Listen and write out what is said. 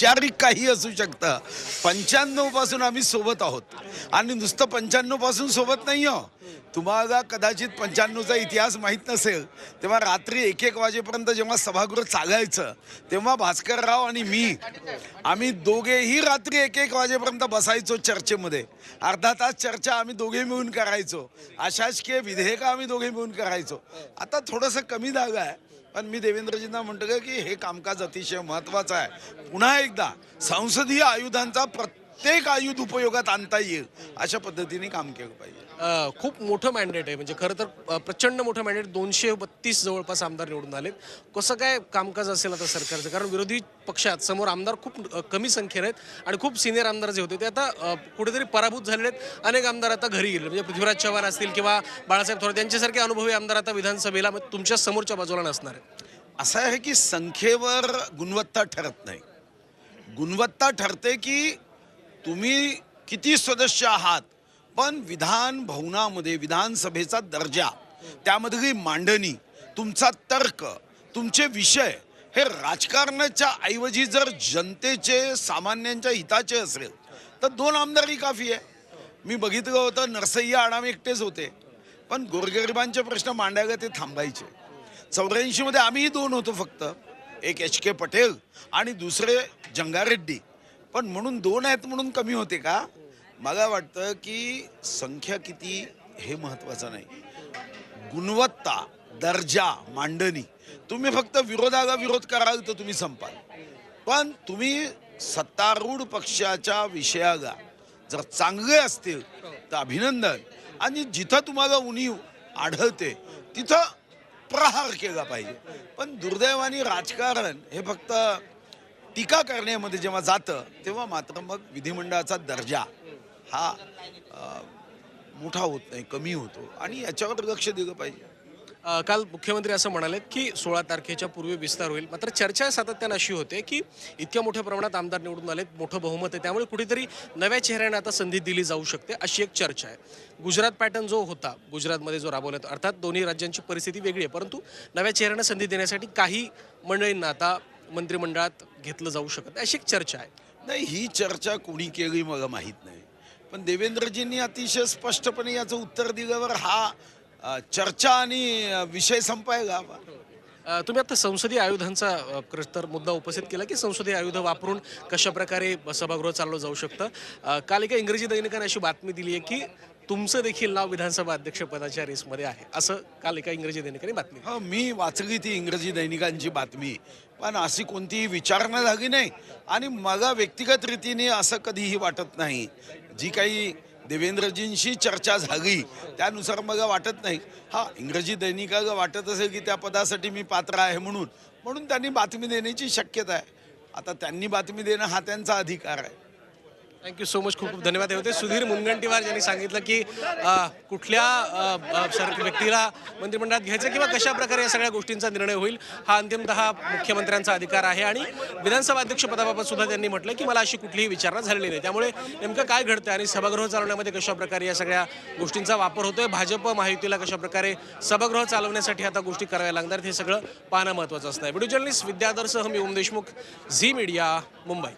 औपचारिक काही असू शकतं. पंच्याण्णवपासून आम्ही सोबत आहोत. आणि नुसतं पंच्याण्णवपासून सोबत नाही हो तुम्हाला कदाचित पंच्याण्णवचा इतिहास माहीत नसेल तेव्हा रात्री एक एक वाजेपर्यंत जेव्हा सभागृह चालायचं तेव्हा भास्करराव आणि मी आम्ही दोघेही रात्री एक एक वाजेपर्यंत बसायचो चर्चेमध्ये. अर्धा तास चर्चा आम्ही दोघे मिळून करायचो. अशासकीय विधेयकं आम्ही दोघे मिळून करायचो. आता थोडंसं कमी जागा आहे. पण मी देवेंद्रजींना म्हणतो का की हे कामकाज अतिशय महत्त्वाचं आहे. पुन्हा एकदा संसदीय आयुधांचा प्रत्येक आयुध उपयोगात आणता येईल अशा पद्धतीने काम केलं पाहिजे. अ, खूप मोठं मॅन्डेट आहे. म्हणजे खरं तर अ, प्रचंड मोठं मॅन्डेट दोनशे बत्तीस जवळपास आमदार निवडून आलेत. कसं काय कामकाज असेल आता सरकारचं? कारण विरोधी पक्षात समोर आमदार खूप अ, कमी संख्येने आहेत आणि खूप सिनियर आमदार जे होते ते आता अ, कुठेतरी पराभूत झालेले आहेत. अनेक आमदार आता घरी गेले. म्हणजे पृथ्वीराज चव्हाण असतील किंवा बाळासाहेब थोरात यांच्यासारखे अनुभवी आमदार आता विधानसभेला मग तुमच्या समोरच्या बाजूला नसणार आहेत. असं आहे की संख्येवर गुणवत्ता ठरत नाही. गुणवत्ता ठरते की तुम्ही किती सदस्य आहात? पण विधान भवनामध्ये विधानसभेचा दर्जा त्यामधली मांडणी तुमचा तर्क तुमचे विषय हे राजकारणाच्या ऐवजी जर जनतेचे सामान्यांच्या हिताचे असेल तर दोन आमदारही काफी आहे. मी बघितलं होतं नरसय्या आडाम एकटेच होते. पण गोरगरिबांचे प्रश्न मांडायला ते थांबायचे. चौऱ्याऐंशीमध्ये आम्हीही दोन होतो फक्त. एक एच के पटेल आणि दुसरे जंगारेड्डी. पण म्हणून दोन आहेत म्हणून कमी होते का? मला वाटतं की संख्या किती हे महत्त्वाचं नाही. गुणवत्ता दर्जा मांडणी. तुम्ही फक्त विरोधाला विरोध कराल तर तुम्ही संपाल. पण तुम्ही सत्तारूढ पक्षाच्या विषयाला जर चांगले असतील तर अभिनंदन. आणि जिथं तुम्हाला उणीव आढळते तिथं प्रहार केला पाहिजे. पण दुर्दैवाने राजकारण हे फक्त टीका करण्यामध्ये जेव्हा जातं तेव्हा मात्र मग विधिमंडळाचा दर्जा हा मोठा होत नाही कमी होतो. आणि याच्यावर लक्ष दिलं पाहिजे. काल मुख्यमंत्री असं म्हणाले की सोळा तारखेच्या पूर्वी विस्तार होईल. मात्र चर्चा सातत्यानं अशी होते की इतक्या मोठ्या प्रमाणात आमदार निवडून आलेत मोठं बहुमत आहे. त्यामुळे कुठेतरी नव्या चेहऱ्याने आता संधी दिली जाऊ शकते अशी एक चर्चा आहे. गुजरात पॅटर्न जो होता गुजरातमध्ये जो राबवला अर्थात दोन्ही राज्यांची परिस्थिती वेगळी आहे. परंतु नव्या चेहऱ्यांना संधी देण्यासाठी काही मंडळींना आता मंत्रिमंडळात घेतलं जाऊ शकत अशी एक चर्चा आहे. नाही ही चर्चा कोणी केली मला माहीत नाही. पण देवेंद्रजींनी अतिशय स्पष्टपणे याचं उत्तर दिल्यावर हा अ, चर्चा आणि अ, विषय संपायला हवा. अ, तुम्ही आता संसदीय आयुधांचा अ, तर मुद्दा उपस्थित केला की संसदीय आयुध वापरून कशा प्रकारे सभागृह चालवलं जाऊ शकतं? अ, काल एका इंग्रजी दैनिकाने अशी बातमी दिली आहे की तुमचं देखील नाव विधानसभा अध्यक्षपदाच्या रेसमध्ये आहे. असं काल एका इंग्रजी दैनिकाने बातमी दिली. हो मी वाचली ती इंग्रजी दैनिकांची बातमी. पण अशी कोणतीही विचारणा झाली नाही. आणि मला व्यक्तिगत रीतीने असं कधीही वाटत नाही. जी काही देवेंद्रजींशी चर्चा झाली त्यानुसार मला वाटत नाही. हा इंग्रजी दैनिकाला वाटत असेल की त्या पदासाठी मी पात्र आहे म्हणून. म्हणून त्यांनी बातमी देण्याची शक्यता आहे. आता त्यांनी बातमी देणं हा त्यांचा अधिकार आहे. थँक्यू सो मच खूप खूप धन्यवाद. हे होते सुधीर मुनगंटीवार यांनी सांगितलं की कुठल्या सर व्यक्तीला मंत्रिमंडळात घ्यायचं किंवा कशा प्रकारे या सगळ्या गोष्टींचा निर्णय होईल हा अंतिमतः मुख्यमंत्र्यांचा अधिकार आहे. आणि विधानसभा अध्यक्षपदाबाबत सुद्धा त्यांनी म्हटलं की मला अशी कुठलीही विचारणा झालेली नाही. त्यामुळे नेमकं काय घडतं आणि सभागृह चालवण्यामध्ये कशा प्रकारे या सगळ्या गोष्टींचा वापर होतोय भाजप महायुतीला कशा प्रकारे सभागृह चालवण्यासाठी आता गोष्टी कराव्या लागणार हे सगळं पाहणं महत्त्वाचं असणार व्हिडिओ जर्नलिस्ट विद्याधरसह मी ओम देशमुख झी मीडिया मुंबई.